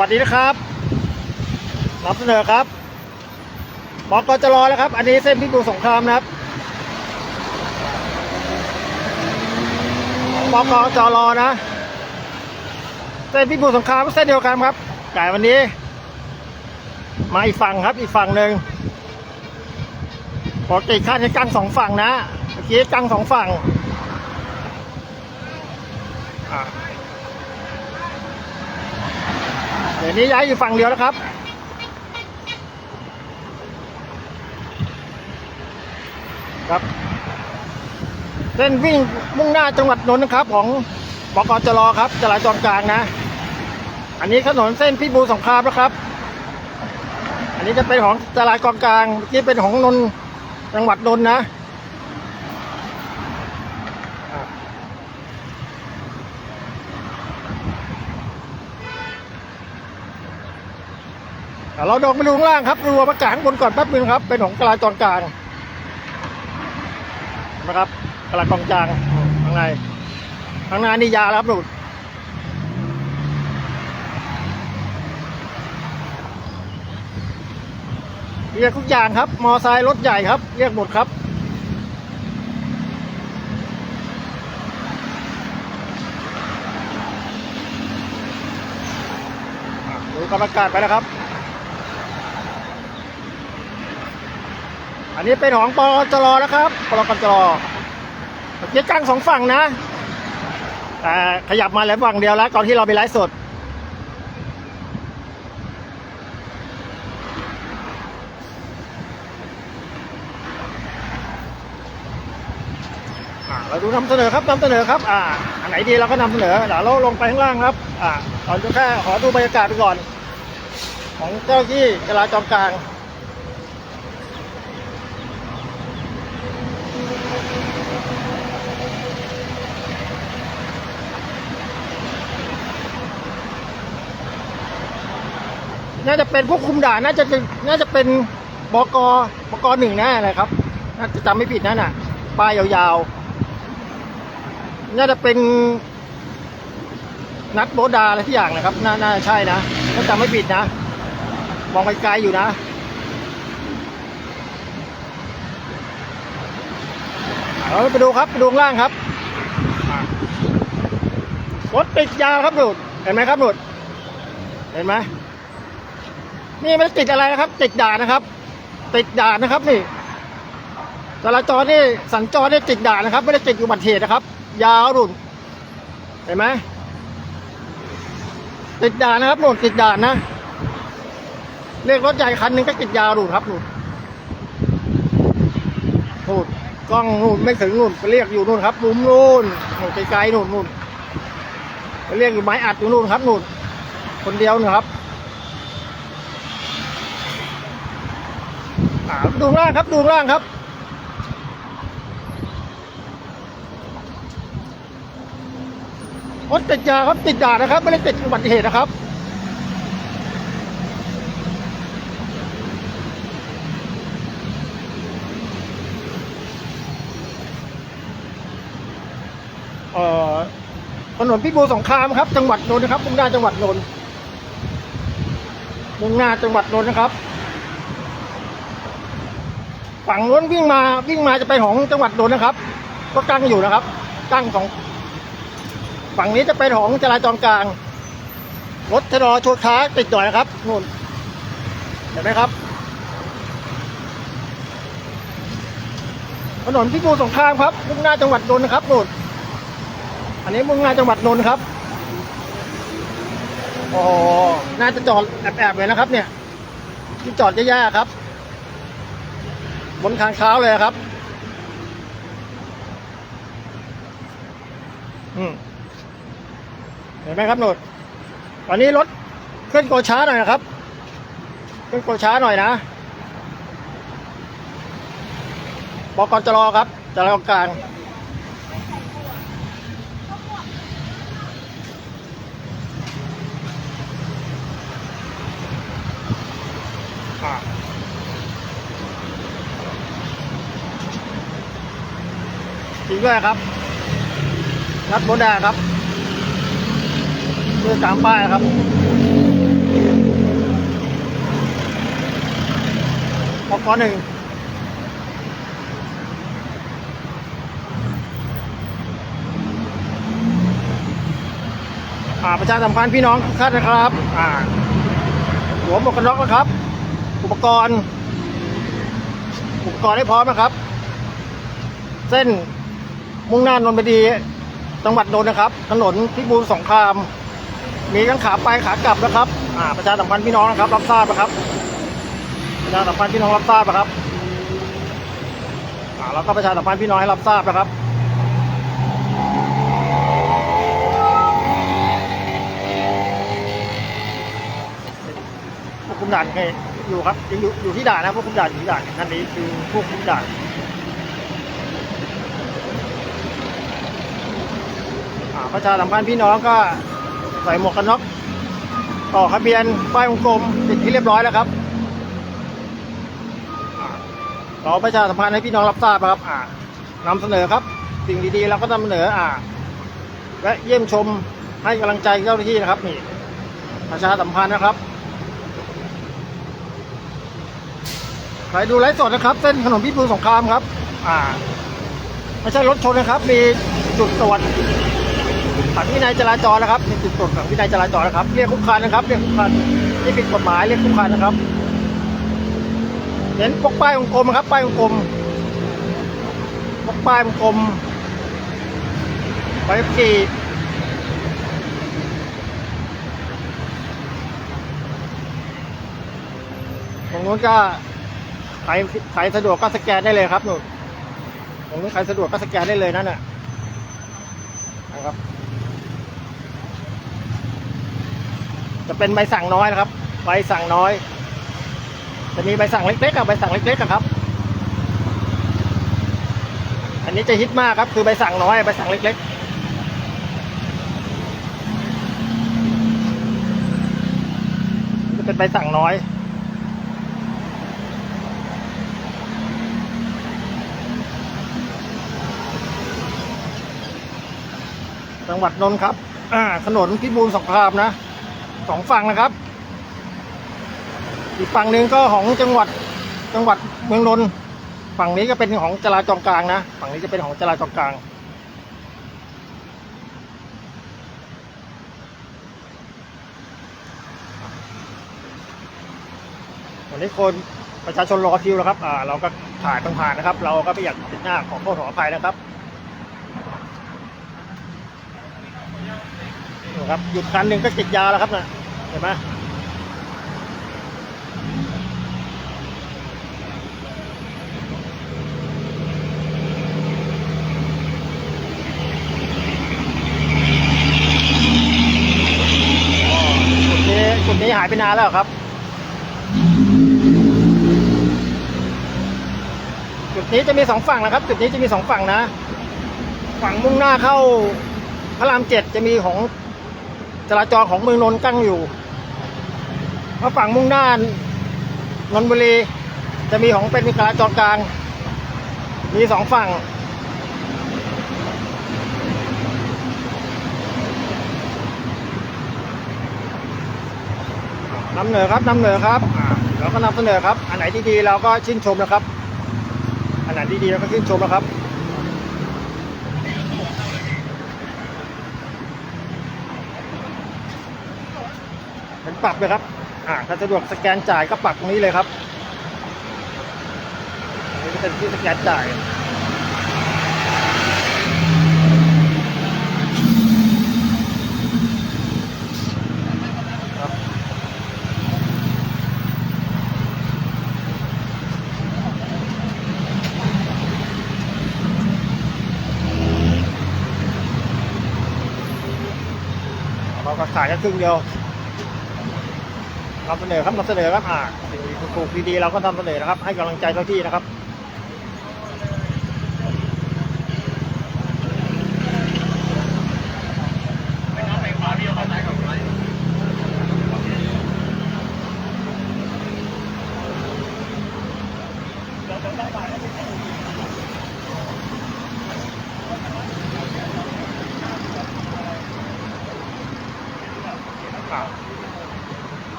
วัสดีนะครับนำเสนอครับบอกกจะรอแล้วครับ อันนี้เส้นพิบูลสงครามนะครับบอกกจรอนะ เส้นพิบูลสงครามเส้นเดียวกันครับแต่วันนี้ มาอีกฝั่งครับ อีกฝั่งหนึ่งปกติคาให้กั้งสองฝั่งนะเมื่อกี้กั้งสองฝั่งอ่า เดี๋ยวนี้ย้ายอยู่ฝั่งเดียวแล้วครับครับเส้นวิ่งมุ่งหน้าจังหวัดนนท์นะครับ ของบกจรครับจราจรกลางนะ อันนี้ถนนเส้นพิบูลสงครามนะครับ อันนี้จะเป็นของจราจรกลางที่เป็นของนนท์จังหวัดนนท์นะ เราดองไปดูข้างล่างครับดูประกาศข้างบนก่อนแป๊บนึงครับ เป็นของจราจรกลางนะครับจราจรกลางอืมข้างในข้างหน้านี่ยาแล้วครับดูเรียกทุกอย่างครับ มอไซค์รถใหญ่ครับ เรียกหมดครับดูกรรมการไปแล้วครับ นนี้เป็นของปอจรนะครับปลกจรเมื่อกี้กั้งสองฝั่งนะ แต่ขยับมาแล้วฝั่งเดียวแล้วก่อนที่เราไปไลฟ์สดเราดูนำเสนอครับนำเสนอครับ อ่า อันไหนดีเราก็นำเสนอเดี๋ยวเราลงไปข้างล่างครับ อ่าเราจะแค่ขอดูบรรยากาศไปก่อน ของเจ้าหน้าที่จราจรกลาง น่าจะเป็นพวกคุมด่านน่าจะน่าจะเป็นบกบกหนึ่งแน่เลยครับน่าจะจำไม่ผิดนั่นน่ะป้ายยาวๆ น่าจะเป็น นัดโบดาอะไรที่อย่างนะครับน่าน่าใช่นะถ้าจำไม่ผิดนะมองไกลๆอยู่นะเราไปดูครับไปดูล่างครับรถติดยาวครับดูดเห็นไหมครับดูดเห็นไหม นี่ไม่ได้ติดอะไรนะครับ ติดด่านนะครับ ติดด่านนะครับนี่จราจรนี่สัญจรนี่ติดด่านนะครับ ไม่ได้ติดอุบัติเหตุนะครับ ยาวรุ่นเห็นไหมติดด่านนะครับหนุนติดด่านนะเรียกรถใหญ่คันหนึ่งก็ติดยาวรุ่นครับนู่นนู่นกล้องนู่นไม่ถึงนู่นไปเรียกอยู่นู่นครับมุมนู่นนู่นไกลๆนู่นนู่นไปเรียกอยู่ไม้อัดอยู่นู่นครับนู่นคนเดียวนะครับ อ่า ดูข้างล่างครับ ดูข้างล่างครับ รถติดยาครับติดด่านะครับ ไม่ได้ติดอุบัติเหตุนะครับเอ่อถนนพิบูลสงครามครับ จังหวัดนนท์นะครับมุ่งหน้าจังหวัดนนท์มุ่งหน้าจังหวัดนนท์นะครับ ฝั่งนู้นวิ่งมาวิ่งมาจะไปของจังหวัดนนท์นะครับ ก็กั้งอยู่นะครับกั้งของฝั่งนี้จะเป็นของจราจรกลาง รถทรอชนค้าติดหน่อยนะครับนู่นเห็นไหมครับถนนพิบูลสงครามครับมุ่งหน้าจังหวัดนนท์นะครับนู่นอันนี้มุ่งหน้าจังหวัดนนท์ครับอ๋อน่าจะจอดแอบๆเลยนะครับ เนี่ยที่จอดแย่ๆครับ บนทางเท้าเลยครับ อืมเห็นไหมครับหนุดตอนนี้รถเคลื่อนโกช้าหน่อยนะครับเคลื่อนโกช้าหน่อยนะบกจรอครับจราจรกลาง ด้วยครับ นัดโมดาครับเพื่อตามป้ายครับปอกหนึ่งอาประชาสัมพันธ์พี่น้องท่านนะครับ อ่าหัวหมวกกันน็อกนะครับ อุปกรณ์ อุปกรณ์ให้พร้อมนะครับ เส้น มุ่งหน้านนทบุรีจังหวัดนนท์นะครับ ถนนพิบูลสงคราม มีทั้งขาไปขากลับนะครับอ่าประชาสัมพันธ์พี่น้องนะครับ รับทราบนะครับประชาสัมพันธ์พี่น้องรับทราบนะครับอ่าแล้วก็ประชาสัมพันธ์พี่น้องให้รับทราบนะครับพวกคุมด่านไงอยู่ครับยังอยู่อยู่ที่ด่านนะพวกคุมด่านอยู่ที่ด่านท่านนี้คือพวกคุมด่านอ่า ประชาสัมพันธ์พี่น้องก็ใส่หมวกกันน็อกต่อทะเบียนป้ายวงกลมติดที่เรียบร้อยแล้วครับอ่าเราประชาสัมพันธ์ให้พี่น้องรับทราบนะครับอ่านำเสนอครับ สิ่งดีๆเราก็นำเสนออ่า และเยี่ยมชมให้กำลังใจเจ้าหน้าที่นะครับนี่ประชาสัมพันธ์นะครับใครดูไลฟ์สดนะครับ เส้นถนนพิบูลสงครามครับ อ่า ไม่ใช่รถชนนะครับ มีจุดตรวจ ผังวินัยจราจรนะครับมีจุดตรวจผังวินัยจราจรนะครับเรียกคุกคานนะครับเรียกคุกคานที่ผิดกฎหมายเรียกคุกคานนะครับเห็นปกป้ายวงกลมนะครับป้ายวงกลมปกป้ายวงกลมไปขี่ตรงนู้นก็ใครใครสะดวกก็สแกนได้เลยครับหนูตรงนี้นใครสะดวกก็สแกนได้เลยนั่นน่ะนะครับ จะเป็นใบสั่งน้อยนะครับ ใบสั่งน้อย จะมีใบสั่งเล็กๆกับใบสั่งเล็กๆอะครับ อันนี้จะฮิตมากครับ คือใบสั่งน้อยใบสั่งเล็กๆจะเป็นใบสั่งน้อย จังหวัดนนท์ครับ อ่า ถนนพิบูลสงครามนะ สองฝั่งนะครับ อีกฝั่งหนึ่งก็ของจังหวัดจังหวัดเมืองนนท์ฝั่งนี้ก็เป็นของจราจรกลางนะ ฝั่งนี้จะเป็นของจราจรกลางวันนี้คนประชาชนรอคิวแล้วครับ อ่า เราก็ถ่ายผ่านนะครับ เราก็ไม่อยากติดหน้าขอโทษขออภัยนะครับ นะครับหยุดคันหนึ่งก็ติดยาแล้วครับนะเห็นไหมจุดนี้จุดนี้หายไปนานแล้วครับ จุดนี้จะมีสองฝั่งนะครับ จุดนี้จะมีสองฝั่งนะ ฝั่งมุ่งหน้าเข้าพระรามเจ็ดจะมีของ จราจรของเมืองนนท์กั้งอยู่พราฝั่งมุ่งหน้านนทบุรี จะมีของเป็นจราจรกลาง มีสองฝั่ง นำเหนือครับ นำเหนือครับ เราก็นำเสนอครับ อันไหนที่ดีเราก็ชื่นชมนะครับ อันไหนที่ดีเราก็ชื่นชมนะครับ ป็นปรับเลยครับอ่าถ้าสะดวกสแกนจ่ายก็ปักตรงนี้เลยครับนนี้จะเป็นที่สแกนจ่ายเราก็ขายแค่ครึ่งเดียว นำเสนอครับนำเสนอครับอ่าสิ่งถูกดีๆเราก็นำเสนอนะครับ ให้กำลังใจเจ้าที่นะครับ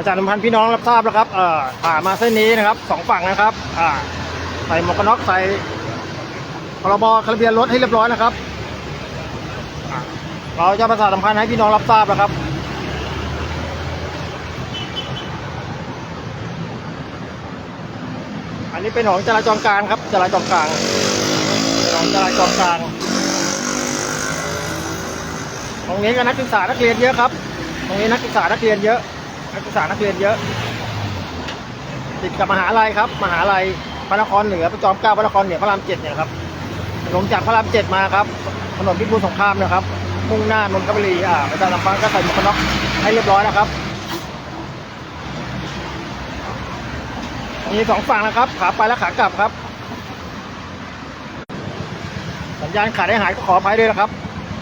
ประชาสัมพันธ์พี่น้องรับทราบแล้วครับเอ่อผ่านมาเส้นนี้นะครับสองฝั่งนะครับอ่าใส่หมวกกันน็อกใส่พรบคาร์เบียนรถให้เรียบร้อยนะครับ เราจะประชาสัมพันธ์ให้พี่น้องรับทราบนะครับอันนี้เป็นของจราจรกลางครับจราจรกลางของจราจรกลางตรงนี้ก็นักศึกษานักเรียนเยอะครับ ตรงนี้นักศึกษานักเรียนเยอะ นักศึกษานักเรียนเยอะ ติดกับมหาลัยครับ มหาลัยพระนครเหนือประจอมเกล้าพระนครเหนือพระรามเจ็ดเนี่ยครับลงจากพระรามเจ็ดมาครับถนนพิบูลสงครามนะครับ มุ่งหน้านนทบุรีอ่าไประชามพันธ์ก็ใส่หมวกกันน็อกให้เรียบร้อยนะครับมีสองฝั่งนะครับ ขาไปและขากลับครับ สัญญาณขาดหายก็ขออภัยด้วยนะครับ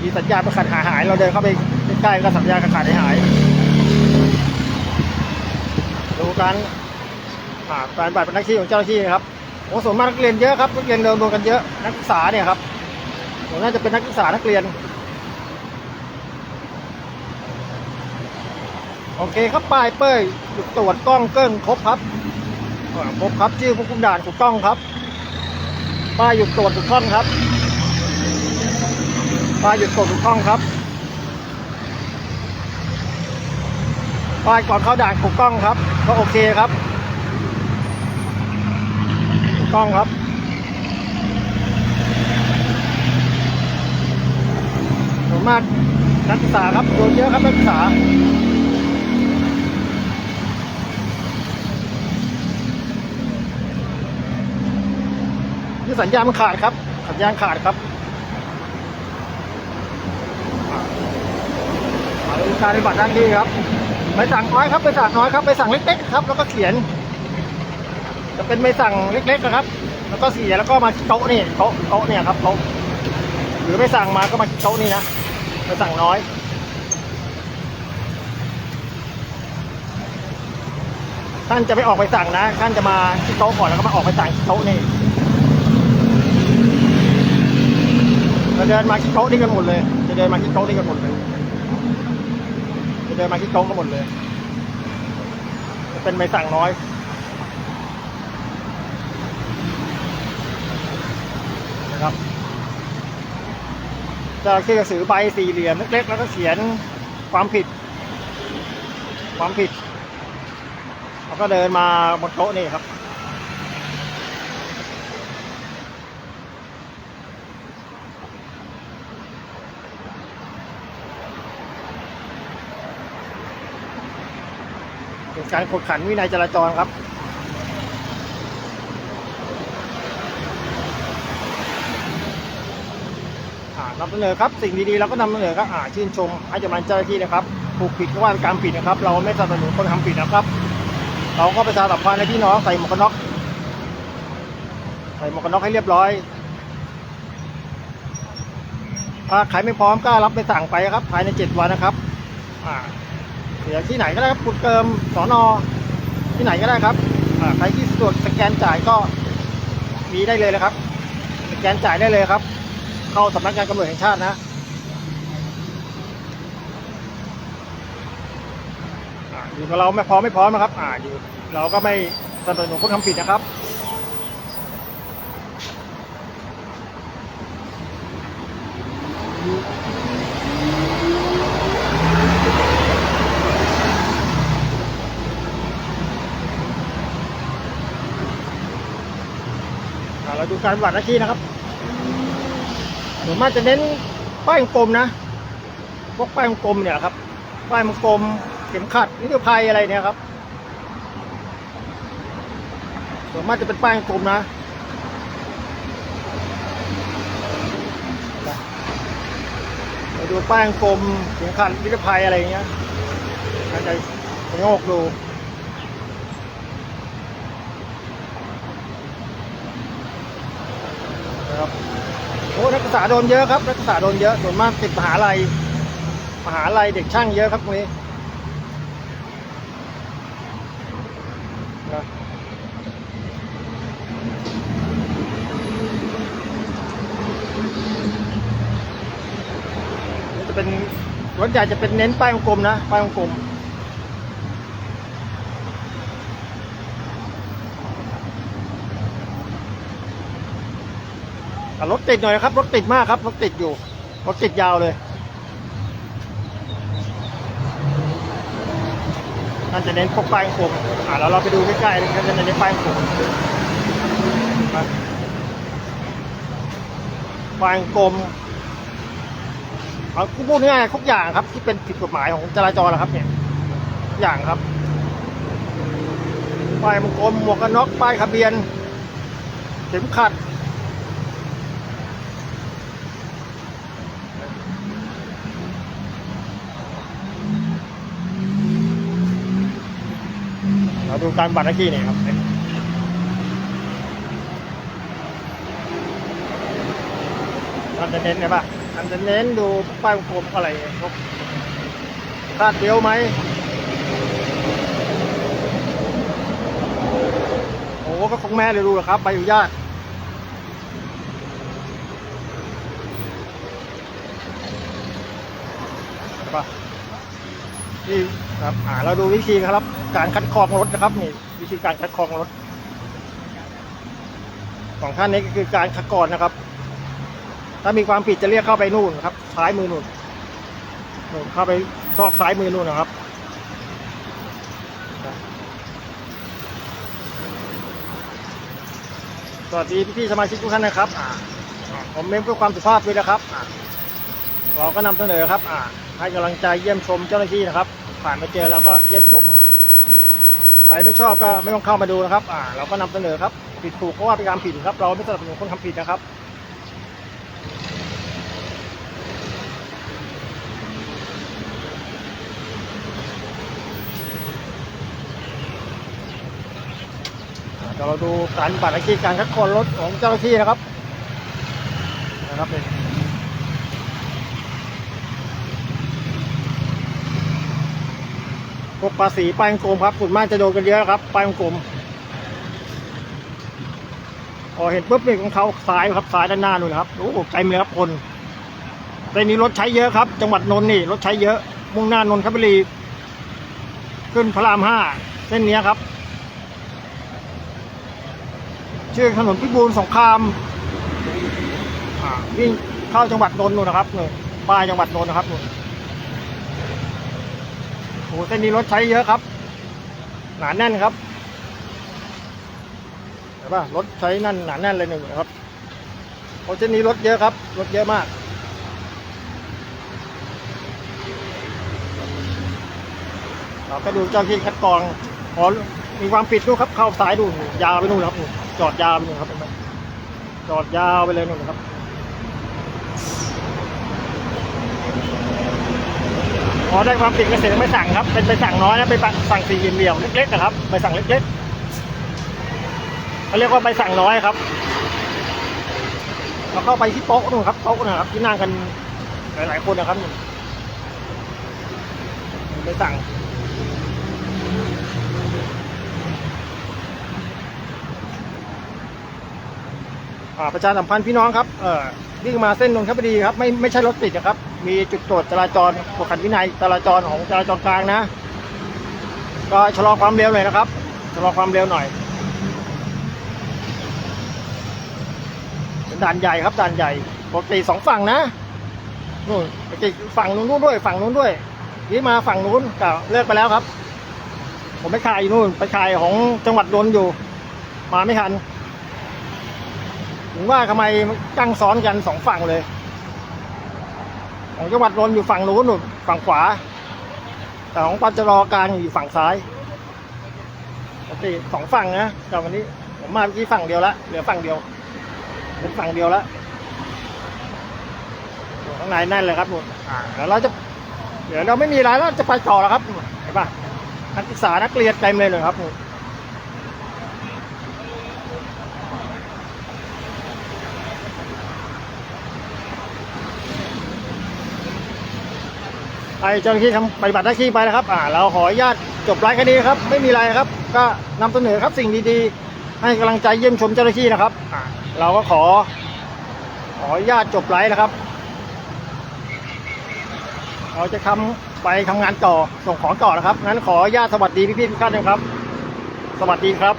มีสัญญาณประขาดหายหายเราเดินเข้าไปใกล้ก็สัญญาณขาดให้หาย การอ่าการบัตรเป็นนักที่ของเจ้าหน้าที่นะครับโอ้ส่วนมากนักเรียนเยอะครับนักเรียนเดินรวมกันเยอะนักศึกษาเนี่ยครับผมน่าจะเป็นนักศึกษานักเรียน โอเคครับป้ายเป้ยจุดตรวจกล้องเกิ้งครบครับครบครับชื่อผู้คุมด่านถูกต้องครับป้ายหยุดตรวจถูกต้องครับป้ายหยุดตรวจถูกต้องครับ ป้ายก่อนเข้าด่านถูกต้องครับ ก็โอเคครับถูกต้องครับส่วนมากนักศึกษาครับโดนเยอะครับนักศึกษานี่สัญญาณมันขาดครับ สัญญาณขาดครับการปฏิบัติหน้าที่ครับ ใบสั่งน้อยครับใบสั่งน้อยครับใบสั่งเล็กๆครับ แล้วก็เขียน จะเป็นใบสั่งเล็กๆนะครับ แล้วก็เสียแล้วก็มาโต๊ะนี่โต๊ะโต๊ะเนี่ยครับโต๊ะหรือใบสั่งมาก็มาโต๊ะนี่นะใบสั่งน้อยท่านจะไม่ออกไปสั่งนะ ท่านจะมาที่โต๊ะก่อนแล้วก็มาออกไปสั่งที่โต๊ะนี่จะเดินมาที่โต๊ะนี่กันหมดเลย จะเดินมาที่โต๊ะนี่กันหมดเลย เดินมาที่โต๊ะกันหมดเลยจะเป็นใบสั่งน้อยนะครับจะเขียนสือใบสี่เหลี่ยมเล็กๆแล้วก็เขียนความผิด ความผิดแล้วก็เดินมาบนโต๊ะนี่ครับ การกดขันวินัยจราจรครับนำเสนอครับสิ่งดีๆเราก็นำเสนอครับชื่นชมให้กำลังเจ้าหน้าที่นะครับถูกผิดก็ว่าการผิดนะครับ เราไม่สนับสนุนคนทำผิดนะครับ เราก็ประชาสัมพันธ์ให้พี่น้องใส่หมวกกันน็อกใส่หมวกกันน็อกให้เรียบร้อยถ้าใครไม่พร้อมก็รับไปสั่งไปครับภายในเจ็ดวันนะครับอ่า เดี๋ยวที่ไหนก็ได้ครับคุณเติมสอนอที่ไหนก็ได้ครับใครที่สะดวกสแกนจ่ายก็มีได้เลยนะครับ สแกนจ่ายได้เลยครับ เข้าสำนักงานตำรวจแห่งชาตินะอ่าอยู่กับเราไม่พร้อมไม่พร้อมนะครับ อ่าอยู่เราก็ไม่สนับสนุนคนทำผิดนะครับอ่า เราดูการปฏิบัติหน้าที่นะครับส่วนมากจะเน้นป้ายกลมนะพวกป้ายกลมเนี่ยครับ ป้ายกลมเข็มขัดนิรภัยอะไรเนี่ยครับส่วนมากจะเป็นป้ายกลมนะเราดูป้ายกลมเข็มขัดนิรภัยอะไรอย่างเงี้ยอาจจะโงกดู นะครับโอ้นักศึกษาโดนเยอะครับนักศึกษาโดนเยอะส่วนมากติดมหาลัยมหาลัยเด็กช่างเยอะครับตรงนี้นะนี่จะเป็นรถใหญ่จะเป็นเน้นป้ายวงกลมนะป้ายวงกลม รถติดหน่อยครับ รถติดมากครับ รถติดอยู่ รถติดยาวเลยน่าจะเน้นพวกป้ายกลมอ่าแล้วเราไปดูใกล้ๆนะครับจะเน้นป้ายกลมป้ายกลมเอาพูดง่ายๆทุกอย่างครับ ที่เป็นผิดกฎหมายของจราจรนะครับ เนี่ยอย่างครับป้ายมงคลหมวกกันน็อกป้ายทะเบียนเข็มขัด ดูการบัตรหน้าที่นี่ครับมันจะเน้นไงป่ะมันจะเน้นดูป้ายมงคลอะไรพวกคาดเดียวไหมโอ้ก็คงแม่เลยดูแหละครับใบอนุญาตใช่ะนี่ครับอ่าเราดูวิธีครับ การคัดกรองรถนะครับนี่วิธีการคัดกรองรถของท่านนี้ก็คือการคัดกรองนะครับ ถ้ามีความผิดจะเรียกเข้าไปนู่นครับซ้ายมือนู่นนู่นเข้าไปซอกซ้ายมือนู่นนะครับสวัสดีพี่ๆสมาชิกทุกท่านนะครับผมเม้มเพื่อความสุภาพด้วยนะครับเราก็นำเสนอครับให้กำลังใจเยี่ยมชมเจ้าหน้าที่นะครับ ผ่านมาเจอแล้วก็เยี่ยมชม ใครไม่ชอบก็ไม่ต้องเข้ามาดูนะครับ อ่า เราก็นำเสนอครับ ผิดถูกก็ว่าเป็นการผิดครับ เราไม่สนับสนุนคนทำผิดนะครับเดี๋ยวเราดูการปฏิบัตรอาชีพการคัดกรองรถของเจ้าหน้าที่นะครับ นะครับนี่ พวกภาษีป้ายกลมครับส่วนมากจะโดนกันเยอะครับป้ายกลมพอเห็นปุ๊บนี่ของเขาซ้ายครับซ้ายด้านหน้านู่นะครับโอ้โหใจเมือครับคนเส้นนี้รถใช้เยอะครับ จังหวัดนนท์นี่รถใช้เยอะ มุ่งหน้านนทบุรี ขึ้นพระรามห้าเส้นนี้ครับ ชื่อถนนพิบูลสงครามวิ่งเข้าจังหวัดนนท์นู่นนะครับนี่ป้ายจังหวัดนนท์นะครับนู่น โหเส้นนี้รถใช้เยอะครับ หนาแน่นครับเห็นป่ะรถใช้นั่นหนาแน่นเลยหนึ่งครับเพราะเส้นนี้รถเยอะครับรถเยอะมากเราก็ดูเจ้าที่คัดกรองพอมีความผิดดูครับเข้าซ้ายดู ยาวไปนู่นครับ จอดยาวไปนู่นครับจอดยาวไปเลยนู่นครับ พอได้ความผิดก็เสร็จไม่สั่งครับ เป็นไปสั่งน้อยนะไปสั่งสี่เหลี่ยมเล็กๆนะครับไปสั่งเล็กๆเขาเรียกว่าไปสั่งน้อยครับเราเข้าไปที่โต๊ะนู่นครับโต๊ะนะครับ ที่นั่งกันหลายๆคนนะครับไปสั่งอ่าประชาสัมพันธ์พี่น้องครับ เอ่อ วิ่งมาเส้นนนทบุรีครับไม่ไม่ใช่รถติดนะครับ มีจุดตรวจจราจรกวดขันวินัยจราจรของจราจรกลางนะ ก็ชะลอความเร็วหน่อยนะครับชะลอความเร็วหน่อยด่านใหญ่ครับด่านใหญ่ปกติสองฝั่งนะนู่นปกติฝั่งนู้นด้วย ฝั่งนู้นด้วยนี่มาฝั่งนู้นก็เลิกไปแล้วครับ ผมไปขายอยู่นู่นไปขายของจังหวัดนนท์อยู่ มาไม่ทัน ถึงว่าทำไมตั้งซ้อนกันสองฝั่งเลย ของจังหวัดนนท์อยู่ฝั่งนู้นนู่นฝั่งขวา แต่ของปัจจรกลางอยู่ฝั่งซ้ายปกติสองฝั่งนะแต่วันนี้ผมมาเมื่อกี้ฝั่งเดียวละเหลือฝั่งเดียวเป็นฝั่งเดียวละข้างในแน่นเลยครับนู่นอ่าแล้วเราจะ เดี๋ยวเราไม่มีอะไรแล้วจะไปต่อแล้วครับเห็นปะนักศึกษานักเรียนเต็มเลยเลยครับนู่น ไปเจ้าหน้าที่ทำปฏิบัติหน้าที่ไปนะครับ อ่า เราขออนุญาตจบไลฟ์แค่นี้ครับ ไม่มีอะไรครับ ก็นำเสนอครับสิ่งดีๆ ให้กำลังใจเยี่ยมชมเจ้าหน้าที่นะครับ อ่า เราก็ขอ ขออนุญาตจบไลฟ์นะครับ เราจะทำไปทำงานต่อส่งของต่อนะครับ งั้นขออนุญาตสวัสดีพี่ๆทุกท่านนะครับ สวัสดีครับ